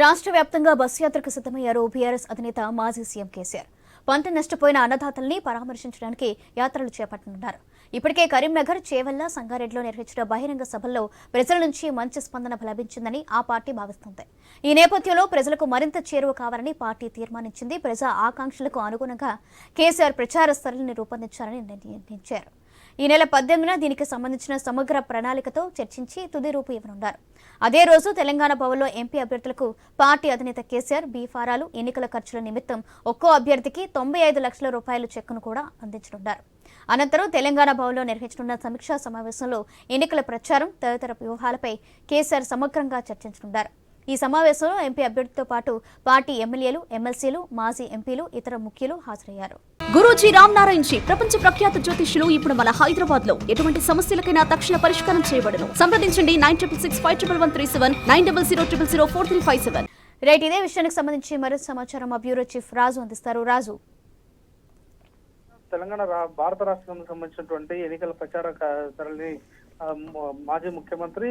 రాష్ట్ర వ్యాప్తంగా బస్సు యాత్రకు సిద్దమయ్యారు బీఆర్ఎస్ అధినేత మాజీ సీఎం కేసీఆర్. పంట నష్టపోయిన అన్నదాతల్ని పరామర్శించడానికి యాత్రలు చేపట్టనున్నారు. ఇప్పటికే కరీంనగర్ చేవెళ్ళ సంగారెడ్డిలో నిర్వహించిన బహిరంగ సభల్లో ప్రజల నుంచి మంచి స్పందన లభించిందని ఆ పార్టీ భావిస్తోంది. ఈ నేపథ్యంలో ప్రజలకు మరింత చేరువ కావాలని పార్టీ తీర్మానించింది. ప్రజా ఆకాంక్షలకు అనుగుణంగా కేసీఆర్ ప్రచార స్థలిని రూపొందించాలని నిర్ణయించారు. ఈ నెల పద్దెనిమిదిన దీనికి సంబంధించిన సమగ్ర ప్రణాళికతో చర్చించి తుది రూపు ఇవ్వనున్నారు. అదే రోజు తెలంగాణ భవన్లో ఎంపీ అభ్యర్థులకు పార్టీ అధినేత కేసీఆర్ బీఫారాలు ఎన్నికల ఖర్చుల నిమిత్తం ఒక్కో అభ్యర్థికి తొంభై ఐదు లక్షల రూపాయల చెక్కును కూడా అందించనున్నారు. అనంతరం తెలంగాణ భవన్లో నిర్వహించనున్న సమీక్షా సమావేశంలో ఎన్నికల ప్రచారం తదితర వ్యూహాలపై కేసీఆర్ సమగ్రంగా చర్చించనున్నారు. ఈ సమావేశంలో ఎంపీ అభ్యర్థితో పాటు పార్టీ ఎమ్మెల్యేలు ఎమ్మెల్సీలు మాజీ ఎంపీలు ఇతర ముఖ్యులు హాజరయ్యారు. గురూజీ రామ్ నారాయణ్ జీ ప్రపంచ ప్రఖ్యాత జ్యోతిష్యులు ఇప్పుడు మన హైదరాబాద్లో ఎటువంటి సమస్యలకైనా తక్షణ పరిష్కారం చేయబడను. సంప్రదించండి nine triple six five triple one three seven nine double zero triple zero four three five seven. Right ఇదే విషయానికి సంబంధించి మరింత సమాచారం మా బ్యూరో చీఫ్ రాజు అందిస్తారు. రాజు. తెలంగాణ భారత రాష్ట్రానికి సంబంధించినటువంటి ఎన్నికల ప్రచార క- సరళిని మాజీ ముఖ్యమంత్రి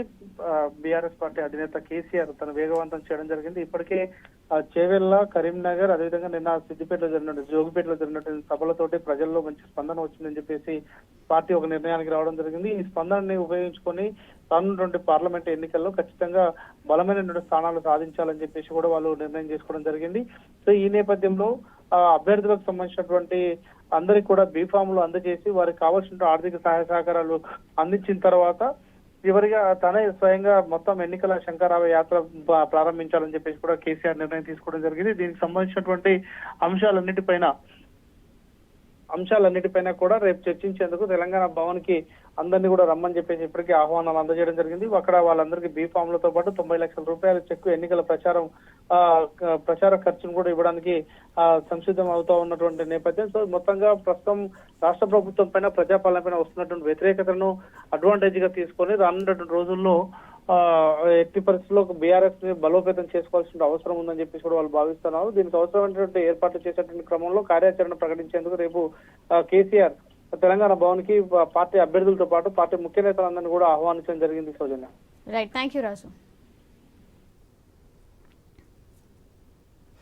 బీఆర్ఎస్ పార్టీ అధినేత కేసీఆర్ తను వేగవంతం చేయడం జరిగింది. ఇప్పటికే చేవెళ్ళ కరీంనగర్ అదేవిధంగా నిన్న సిద్దిపేటలో జరిగినట్టు జోగిపేటలో జరిగినటువంటి సభలతోటి ప్రజల్లో మంచి స్పందన వచ్చిందని చెప్పేసి పార్టీ ఒక నిర్ణయానికి రావడం జరిగింది. ఈ స్పందనని ఉపయోగించుకొని రానున్నటువంటి పార్లమెంట్ ఎన్నికల్లో ఖచ్చితంగా బలమైనటువంటి స్థానాలు సాధించాలని చెప్పేసి కూడా వాళ్ళు నిర్ణయం చేసుకోవడం జరిగింది. సో ఈ నేపథ్యంలో అభ్యర్థులకు సంబంధించినటువంటి అందరికి కూడా బీఫామ్లు అందజేసి వారికి కావాల్సిన ఆర్థిక సహాయ సహకారాలు అందించిన తర్వాత చివరిగా తనే స్వయంగా మొత్తం ఎన్నికల శంకరావ యాత్ర ప్రారంభించాలని చెప్పేసి కూడా కేసీఆర్ నిర్ణయం తీసుకోవడం జరిగింది. దీనికి సంబంధించినటువంటి అంశాలన్నిటిపైన అంశాలన్నిటిపైన కూడా రేపు చర్చించేందుకు తెలంగాణ భవన్కి అందరినీ కూడా రమ్మని చెప్పేసి ఇప్పటికే ఆహ్వానాలు అందజేయడం జరిగింది. అక్కడ వాళ్ళందరికీ బీ ఫామ్లతో పాటు తొంభై లక్షల రూపాయల చెక్కు ఎన్నికల ప్రచారం ప్రచార ఖర్చును కూడా ఇవ్వడానికి సంసిద్ధం అవుతా ఉన్నటువంటి నేపథ్యం. సో మొత్తంగా ప్రస్తుతం రాష్ట్ర ప్రభుత్వం పైన ప్రజాపాలన పైన వస్తున్నటువంటి వ్యతిరేకతను అడ్వాంటేజ్గా తీసుకొని రానున్నటువంటి రోజుల్లో ఎట్టి పరిస్థితుల్లో బీఆర్ఎస్ని బలోపేతం చేసుకోవాల్సిన అవసరం ఉందని చెప్పేసి కూడా వాళ్ళు భావిస్తున్నారు. దీనికి అవసరమైనటువంటి ఏర్పాట్లు చేసేటువంటి క్రమంలో కార్యాచరణ ప్రకటించేందుకు రేపు కేసీఆర్ తెలంగాణ భవన్కి పార్టీ అభ్యర్థులతో పాటు పార్టీ ముఖ్య నేతలందరినీ కూడా ఆహ్వానించడం జరిగింది Soujanya. Right thank you Raju